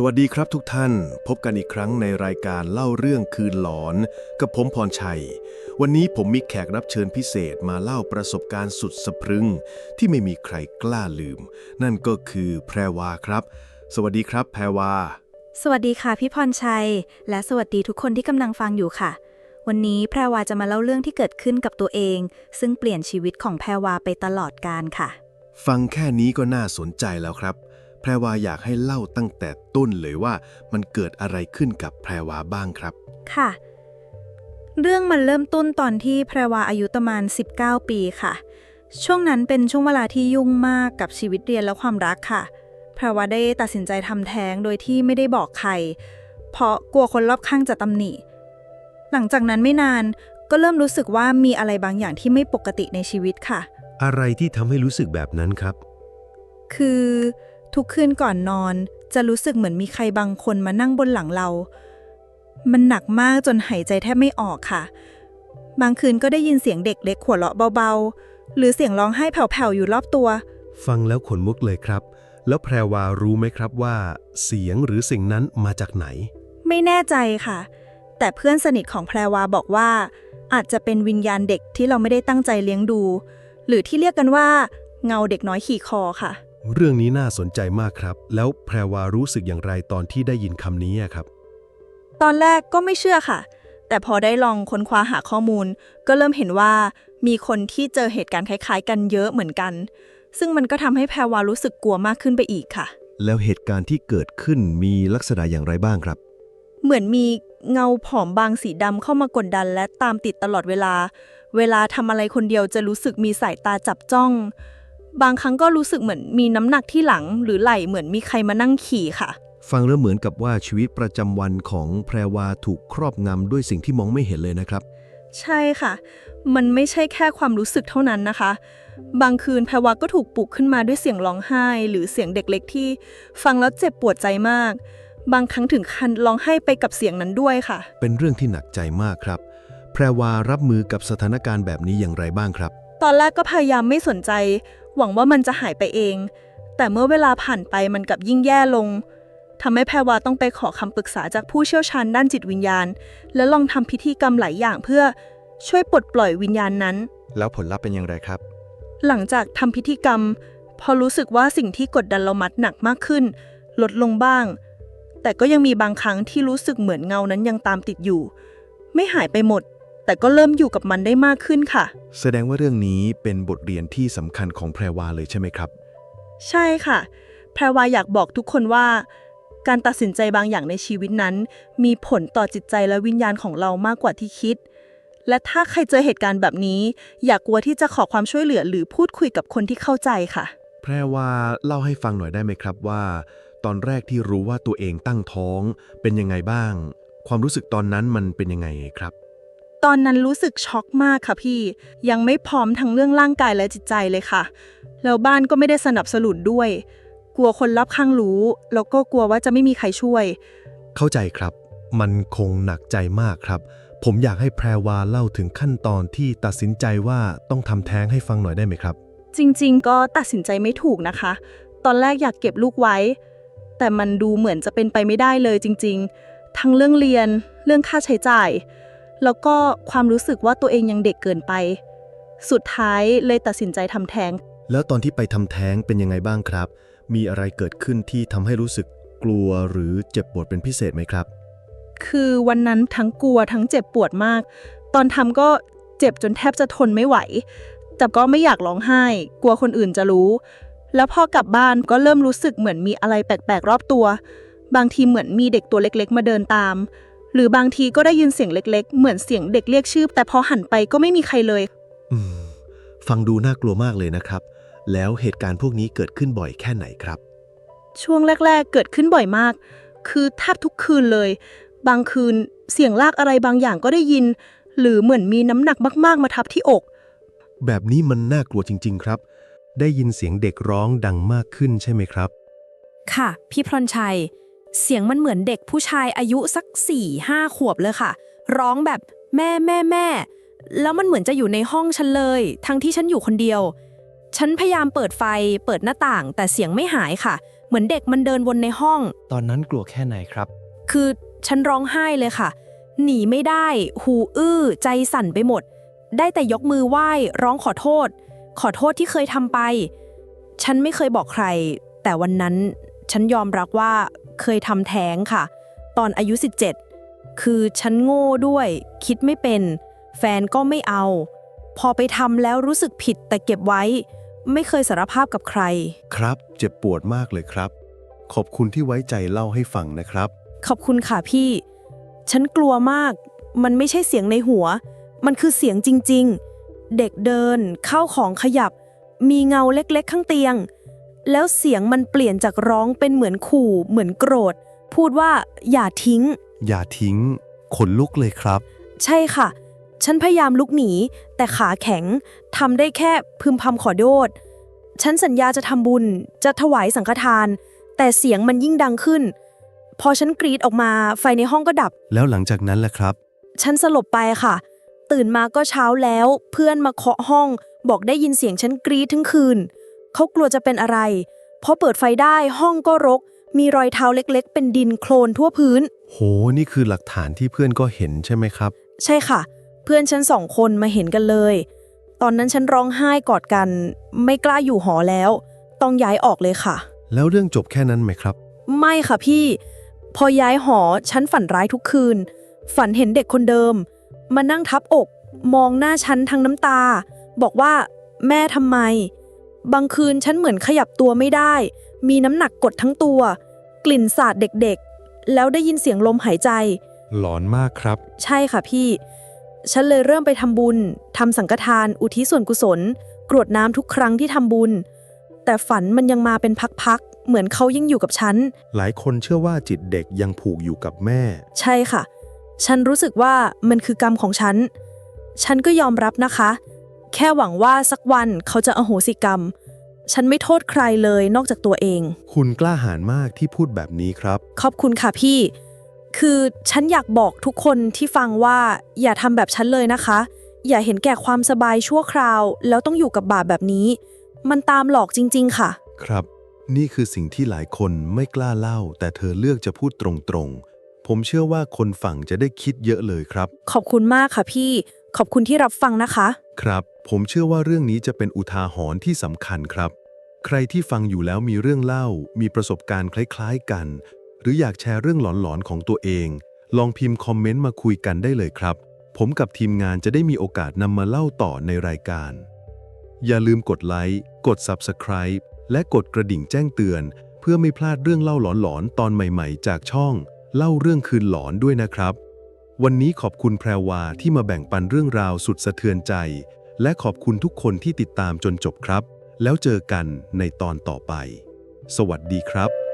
สวัสดีครับทุกท่านพบกันอีกครั้งในรายการเล่าเรื่องคืนหลอน กับผมพรชัย วันนี้ผมมีแขกรับเชิญพิเศษมาเล่าประสบการณ์สุดสะพรึง ที่ไม่มีใครกล้าลืม นั่นก็คือแพรวาครับ สวัสดีครับ แพรวา สวัสดีค่ะพี่พรชัย และสวัสดีทุกคนที่กำลังฟังอยู่ค่ะ วันนี้แพรวาจะมาเล่าเรื่องที่เกิดขึ้นกับตัวเอง ซึ่งเปลี่ยนชีวิตของแพรวาไปตลอดกาลค่ะ ฟังแค่นี้ก็น่าสนใจแล้วครับ แพรวาอยากให้เล่าตั้งแต่ต้นเลยว่ามันเกิดอะไรขึ้นกับแพรวาบ้างครับ ค่ะ เรื่องมันเริ่มต้นตอนที่แพรวาอายุประมาณ 19 ปีค่ะ ช่วงนั้นเป็นช่วงเวลาที่ยุ่งมากกับชีวิตเรียนและความรักค่ะ แพรวาได้ตัดสินใจทำแท้งโดยที่ไม่ได้บอกใคร เพราะกลัวคนรอบข้างจะตำหนิ หลังจากนั้นไม่นานก็เริ่มรู้สึกว่ามีอะไรบางอย่างที่ไม่ปกติในชีวิตค่ะ อะไรที่ทำให้รู้สึกแบบนั้นครับ คือ ทุกคืนก่อนนอน จะรู้สึกเหมือนมีใครบางคนมานั่งบนหลังเรา มันหนักมากจนหายใจแทบไม่ออกค่ะ บางคืนก็ได้ยินเสียงเด็กเล็กหัวเราะเบาๆ หรือเสียงร้องไห้แผ่วๆ อยู่รอบตัว ฟังแล้วขนมุกเลยครับ แล้วแพรวารู้ไหมครับว่า เสียงหรือสิ่งนั้นมาจากไหน ไม่แน่ใจค่ะ แต่เพื่อนสนิทของแพรวาบอกว่า อาจจะเป็นวิญญาณเด็กที่เราไม่ได้ตั้งใจเลี้ยงดู หรือที่เรียกกันว่า เงาเด็กน้อยขี่คอค่ะ เรื่องนี้น่าสนใจมากครับ แล้วแพรวารู้สึกอย่างไรตอนที่ได้ยินคำนี้อะครับ ตอนแรกก็ไม่เชื่อค่ะ แต่พอได้ลองค้นคว้าหาข้อมูล ก็เริ่มเห็นว่ามีคนที่เจอเหตุการณ์คล้าย ๆ กันเยอะเหมือนกัน ซึ่งมันก็ทำให้แพรวารู้สึกกลัวมากขึ้นไปอีกค่ะ แล้วเหตุการณ์ที่เกิดขึ้นมีลักษณะอย่างไรบ้างครับ เหมือนมีเงาผอมบางสีดำเข้ามากดดันและตามติดตลอดเวลา เวลาทำอะไรคนเดียวจะรู้สึกมีสายตาจับจ้อง บางครั้งก็รู้สึกเหมือนมีน้ำหนักที่หลัง หรือไหล่เหมือนมีใครมานั่งขี่ค่ะ ฟังแล้วเหมือนกับว่าชีวิตประจำวันของแพรวาถูกครอบงำด้วยสิ่งที่มองไม่เห็นเลยนะครับ ใช่ค่ะ มันไม่ใช่แค่ความรู้สึกเท่านั้นนะคะ บางคืนแพรวาก็ถูกปลุกขึ้นมาด้วยเสียงร้องไห้ หรือเสียงเด็กเล็กที่ ฟังแล้วเจ็บปวดใจมาก บางครั้งถึงขั้นร้องไห้ไปกับเสียงนั้นด้วยค่ะ เป็นเรื่องที่หนักใจมากครับ แพรวารับมือกับสถานการณ์แบบนี้อย่างไรบ้างครับ ตอนแรกก็พยายามไม่สนใจ หวังว่ามันจะหายไปเอง แต่เมื่อเวลาผ่านไปมันกลับยิ่งแย่ลงทำให้แพรวาต้องไปขอคำปรึกษาจากผู้เชี่ยวชาญด้านจิตวิญญาณ และลองทำพิธีกรรมหลายอย่างเพื่อช่วยปลดปล่อยวิญญาณนั้น แล้วผลลัพธ์เป็นอย่างไรครับ หลังจากทำพิธีกรรม พอรู้สึกว่าสิ่งที่กดดันเรามัดหนักมากขึ้น ลดลงบ้าง แต่ก็ยังมีบางครั้งที่รู้สึกเหมือนเงานั้นยังตามติดอยู่ ไม่หายไปหมด แต่ก็เริ่มอยู่กับมันได้มากขึ้นค่ะ แสดงว่าเรื่องนี้เป็นบทเรียนที่สำคัญของแพรวาเลยใช่ไหมครับ ใช่ค่ะ แพรวาอยากบอกทุกคนว่า การตัดสินใจบางอย่างในชีวิตนั้น มีผลต่อจิตใจและวิญญาณของเรามากกว่าที่คิด และถ้าใครเจอเหตุการณ์แบบนี้ อย่ากกลัวที่จะขอความช่วยเหลือหรือพูดคุยกับคนที่เข้าใจค่ะ แพรวาเล่าให้ฟังหน่อยได้ไหมครับว่า ตอนแรกที่รู้ว่าตัวเองตั้งท้อง เป็นยังไงบ้าง ความรู้สึกตอนนั้นมันเป็นยังไงครับ ตอนนั้นรู้สึกช็อกมากค่ะพี่ ยังไม่พร้อมทั้งเรื่องร่างกายและจิตใจเลยค่ะ แล้วบ้านก็ไม่ได้สนับสนุนด้วย กลัวคนรอบข้างรู้ แล้วก็กลัวว่าจะไม่มีใครช่วย เข้าใจครับ มันคงหนักใจมากครับ ผมอยากให้แพรวาเล่าถึงขั้นตอนที่ตัดสินใจว่าต้องทำแท้งให้ฟังหน่อยได้ไหมครับ จริงๆ ก็ตัดสินใจไม่ถูกนะคะ ตอนแรกอยากเก็บลูกไว้ แต่มันดูเหมือนจะเป็นไปไม่ได้เลยจริง ๆ ทั้งเรื่องเรียน เรื่องค่าใช้จ่าย แล้วก็ความรู้สึกว่าตัวเองยังเด็กเกินไป สุดท้ายเลยตัดสินใจทำแท้ง แล้วตอนที่ไปทำแท้งเป็นยังไงบ้างครับ มีอะไรเกิดขึ้นที่ทำให้รู้สึกกลัวหรือเจ็บปวดเป็นพิเศษไหมครับ คือวันนั้นทั้งกลัวทั้งเจ็บปวดมาก ตอนทำก็เจ็บจนแทบจะทนไม่ไหว แต่ก็ไม่อยากร้องไห้ กลัวคนอื่นจะรู้ แล้วพอกลับบ้านก็เริ่มรู้สึกเหมือนมีอะไรแปลกๆรอบตัว บางทีเหมือนมีเด็กตัวเล็กๆ มาเดินตาม หรือบางทีก็ได้ยินเสียงเล็ก ๆ เหมือนเสียงเด็กเรียกชื่อ แต่พอหันไปก็ไม่มีใครเลย อืม ฟังดูน่ากลัวมากเลยนะครับ แล้วเหตุการณ์พวกนี้เกิดขึ้นบ่อยแค่ไหนครับ ช่วงแรก ๆ เกิดขึ้นบ่อยมาก คือแทบทุกคืนเลย บางคืนเสียงลากอะไรบางอย่างก็ได้ยิน หรือเหมือนมีน้ำหนักมาก ๆ มาทับที่อก แบบนี้มันน่ากลัวจริง ๆ ครับ ได้ยินเสียงเด็กร้องดังมากขึ้นใช่ไหมครับ ค่ะ พี่พรชัย เสียงมันเหมือนเด็กผู้ชายอายุสักสี่ห้าขวบเลยค่ะ ร้องแบบแม่แม่แม่ แล้วมันเหมือนจะอยู่ในห้องฉันเลย ทั้งที่ฉันอยู่คนเดียว ฉันพยายามเปิดไฟเปิดหน้าต่าง แต่เสียงไม่หายค่ะ เหมือนเด็กมันเดินวนในห้อง ตอนนั้นกลัวแค่ไหนครับ คือฉันร้องไห้เลยค่ะ หนีไม่ได้ หูอื้อ ใจสั่นไปหมด ได้แต่ยกมือไหว้ร้องขอโทษ ขอโทษที่เคยทำไป ฉันไม่เคยบอกใคร แต่วันนั้นฉันยอมรับว่า เคยทำแท้งค่ะ ตอนอายุ 17 คือฉันโง่ด้วย คิดไม่เป็น แฟนก็ไม่เอา พอไปทำแล้วรู้สึกผิดแต่เก็บไว้ ไม่เคยสารภาพกับใคร ครับ เจ็บปวดมากเลยครับ ขอบคุณที่ไว้ใจเล่าให้ฟังนะครับ ขอบคุณค่ะพี่ ฉันกลัวมาก มันไม่ใช่เสียงในหัว มันคือเสียงจริง ๆ เด็กเดิน เข้าของขยับ มีเงาเล็กๆ ข้างเตียง แล้วเสียงมันเปลี่ยนจากร้องเป็นเหมือนขู่ เหมือนโกรธ พูดว่าอย่าทิ้ง อย่าทิ้ง ขนลุกเลยครับ ใช่ค่ะ ฉันพยายามลุกหนี แต่ขาแข็งทำได้แค่พึมพำขอโทษฉันสัญญาจะทำบุญ จะถวายสังฆทาน แต่เสียงมันยิ่งดังขึ้น พอฉันกรีดออกมาไฟในห้องก็ดับ แล้วหลังจากนั้นล่ะครับ ฉันสลบไปค่ะ ตื่นมาก็เช้าแล้ว เพื่อนมาเคาะห้อง บอกได้ยินเสียงฉันกรีดทั้งคืน เขากลัวจะเป็นอะไรพอเปิดไฟได้ห้องก็รก มีรอยเท้าเล็กๆ เป็นดินโคลนทั่วพื้น โห นี่คือหลักฐานที่เพื่อนก็เห็นใช่ไหมครับ ใช่ค่ะ เพื่อนฉันสองคนมาเห็นกันเลย ตอนนั้นฉันร้องไห้กอดกัน ไม่กล้าอยู่หอแล้ว ต้องย้ายออกเลยค่ะ แล้วเรื่องจบแค่นั้นไหมครับ ไม่ค่ะพี่ พอย้ายหอฉันฝันร้ายทุกคืน ฝันเห็นเด็กคนเดิม มานั่งทับอก มองหน้าฉันทั้งน้ำตา บอกว่า แม่ทำไม บางคืนฉันเหมือนขยับตัวไม่ได้ มีน้ำหนักกดทั้งตัว กลิ่นสาดเด็กๆ แล้วได้ยินเสียงลมหายใจ หลอนมากครับ ใช่ค่ะพี่ ฉันเลยเริ่มไปทำบุญทำสังฆทาน อุทิศส่วนกุศล กรวดน้ำทุกครั้งที่ทำบุญ แต่ฝันมันยังมาเป็นพักๆ เหมือนเขายังอยู่กับฉัน หลายคนเชื่อว่าจิตเด็กยังผูกอยู่กับแม่ ใช่ค่ะ ฉันรู้สึกว่ามันคือกรรมของฉัน ฉันก็ยอมรับนะคะ แค่หวังว่าสักวันเขาจะอโหสิกรรม ฉันไม่โทษใครเลยนอกจากตัวเอง คุณกล้าหาญมากที่พูดแบบนี้ครับ ขอบคุณค่ะพี่ คือฉันอยากบอกทุกคนที่ฟังว่าอย่าทำแบบฉันเลยนะคะ อย่าเห็นแก่ความสบายชั่วคราว แล้วต้องอยู่กับบาปแบบนี้ มันตามหลอกจริง ๆ ค่ะ ครับ นี่คือสิ่งที่หลายคนไม่กล้าเล่า แต่เธอเลือกจะพูดตรงๆ ผมเชื่อว่าคนฟังจะได้คิดเยอะเลยครับ ขอบคุณมากค่ะพี่ ขอบคุณที่รับฟังนะคะ ครับ ผมเชื่อว่าเรื่องนี้จะเป็นอุทาหรณ์ที่สำคัญครับ ใครที่ฟังอยู่แล้วมีเรื่องเล่า มีประสบการณ์คล้ายๆกัน หรืออยากแชร์เรื่องหลอนๆของตัวเอง ลองพิมพ์คอมเมนต์มาคุยกันได้เลยครับ ผมกับทีมงานจะได้มีโอกาสนำมาเล่าต่อในรายการ อย่าลืมกดไลค์กด Subscribe และกดกระดิ่งแจ้งเตือน เพื่อไม่พลาดเรื่องเล่าหลอนๆตอนใหม่ๆ จากช่อง เล่าเรื่องคืนหลอนด้วยนะครับ วันนี้ขอบคุณแพรวาที่มาแบ่งปันเรื่องราวสุดสะเทือนใจ และขอบคุณทุกคนที่ติดตามจนจบครับ แล้วเจอกันในตอนต่อไป สวัสดีครับ